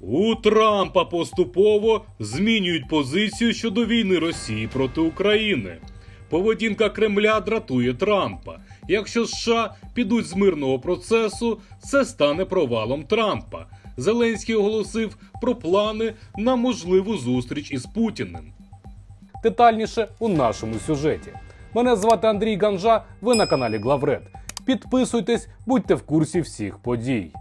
У Трампа поступово змінюють позицію щодо війни Росії проти України. Поведінка Кремля дратує Трампа. Якщо США підуть з мирного процесу, це стане провалом Трампа. Зеленський оголосив про плани на можливу зустріч із Путіним. Детальніше у нашому сюжеті. Мене звати Андрій Ганжа. Ви на каналі Главред. Підписуйтесь, будьте в курсі всіх подій.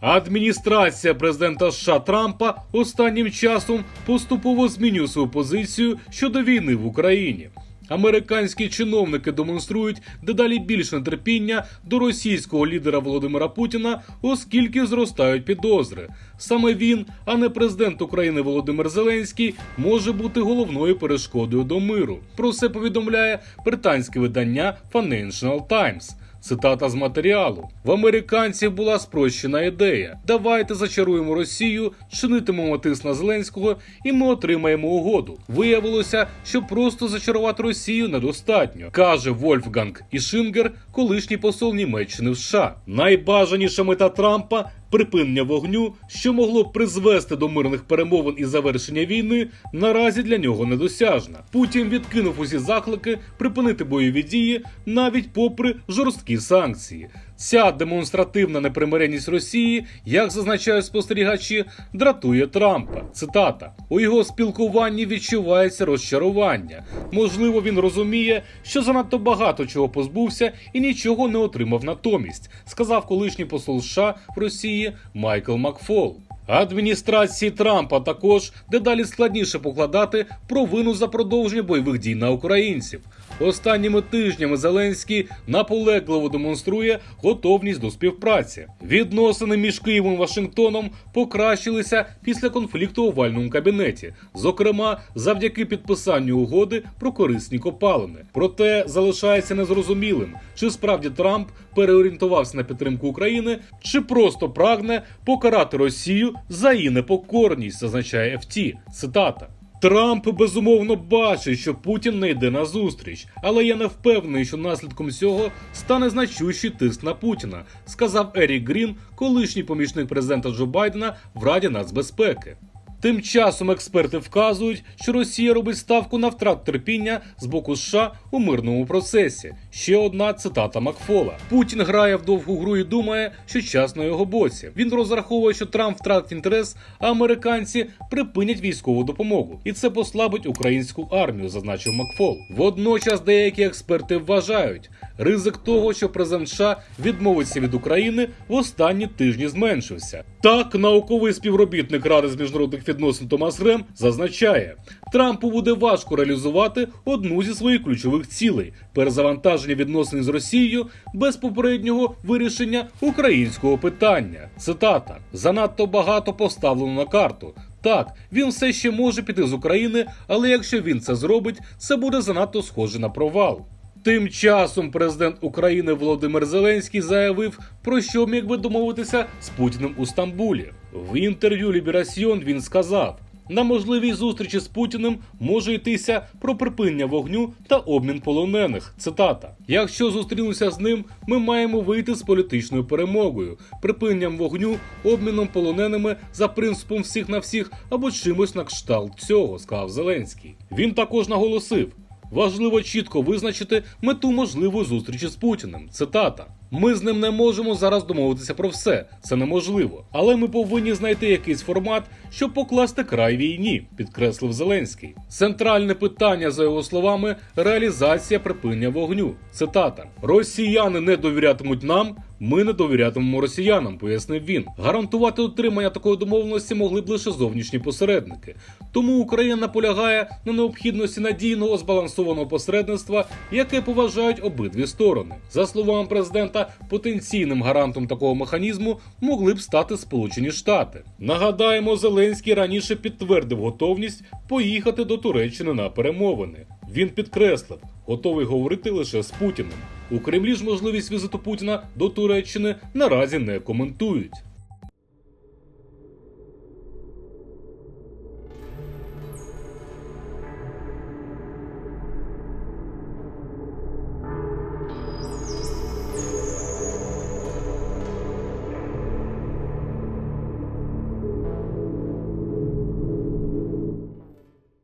Адміністрація президента США Трампа останнім часом поступово змінює свою позицію щодо війни в Україні. Американські чиновники демонструють дедалі більше нетерпіння до російського лідера Володимира Путіна, оскільки зростають підозри. Саме він, а не президент України Володимир Зеленський, може бути головною перешкодою до миру. Про це повідомляє британське видання Financial Times. Цитата з матеріалу: в американців була спрощена ідея. Давайте зачаруємо Росію, чинитимемо тиск на Зеленського, і ми отримаємо угоду. Виявилося, що просто зачарувати Росію недостатньо, каже Вольфганг Ішингер, колишній посол Німеччини в США. Найбажаніша мета Трампа. Припинення вогню, що могло б призвести до мирних перемовин і завершення війни, наразі для нього недосяжна. Путін відкинув усі заклики припинити бойові дії навіть попри жорсткі санкції. Ця демонстративна непримиренність Росії, як зазначають спостерігачі, дратує Трампа. Цитата: у його спілкуванні відчувається розчарування. Можливо, він розуміє, що занадто багато чого позбувся і нічого не отримав натомість, сказав колишній посол США в Росії Майкл Макфол. Адміністрації Трампа також дедалі складніше покладати провину за продовження бойових дій на українців. Останніми тижнями Зеленський наполегливо демонструє готовність до співпраці. Відносини між Києвом і Вашингтоном покращилися після конфлікту у овальному кабінеті, зокрема завдяки підписанню угоди про корисні копалини. Проте залишається незрозумілим, чи справді Трамп переорієнтувався на підтримку України, чи просто прагне покарати Росію за її непокорність, зазначає FT. Цитата. Трамп безумовно бачить, що Путін не йде на зустріч, але я не впевнений, що наслідком цього стане значущий тиск на Путіна, сказав Ерік Грін, колишній помічник президента Джо Байдена в Раді нацбезпеки. Тим часом експерти вказують, що Росія робить ставку на втрат терпіння з боку США у мирному процесі. Ще одна цитата Макфола: Путін грає в довгу гру і думає, що час на його боці. Він розраховує, що Трамп втратить інтерес, а американці припинять військову допомогу, і це послабить українську армію, зазначив Макфол. Водночас деякі експерти вважають, ризик того, що президент США відмовиться від України в останні тижні зменшився. Так, науковий співробітник Ради з міжнародних відносин Томас Рем зазначає, Трампу буде важко реалізувати одну зі своїх ключових цілей перезавантаження відносин з Росією без попереднього вирішення українського питання. Цитата: занадто багато поставлено на карту. Так, він все ще може піти з України, але якщо він це зробить, це буде занадто схоже на провал. Тим часом президент України Володимир Зеленський заявив, про що міг би домовитися з Путіним у Стамбулі. В інтерв'ю Ліберасьйон він сказав: на можливій зустрічі з Путіним може йтися про припинення вогню та обмін полонених. Цитата: Якщо зустрінуся з ним, ми маємо вийти з політичною перемогою, припиненням вогню, обміном полоненими за принципом всіх на всіх або чимось на кшталт цього, сказав Зеленський. Він також наголосив. Важливо чітко визначити мету можливої зустрічі з Путіним. Цитата: Ми з ним не можемо зараз домовитися про все. Це неможливо. Але ми повинні знайти якийсь формат, щоб покласти край війні, підкреслив Зеленський. Центральне питання, за його словами, реалізація припинення вогню. Цитата: Росіяни не довірятимуть нам. Ми не довірятимемо росіянам, пояснив він. Гарантувати отримання такої домовленості могли б лише зовнішні посередники. Тому Україна наполягає на необхідності надійного збалансованого посередництва, яке поважають обидві сторони. За словами президента, потенційним гарантом такого механізму могли б стати Сполучені Штати. Нагадаємо, Зеленський раніше підтвердив готовність поїхати до Туреччини на перемовини. Він підкреслив, готовий говорити лише з Путіним. У Кремлі ж можливість візиту Путіна до Туреччини наразі не коментують.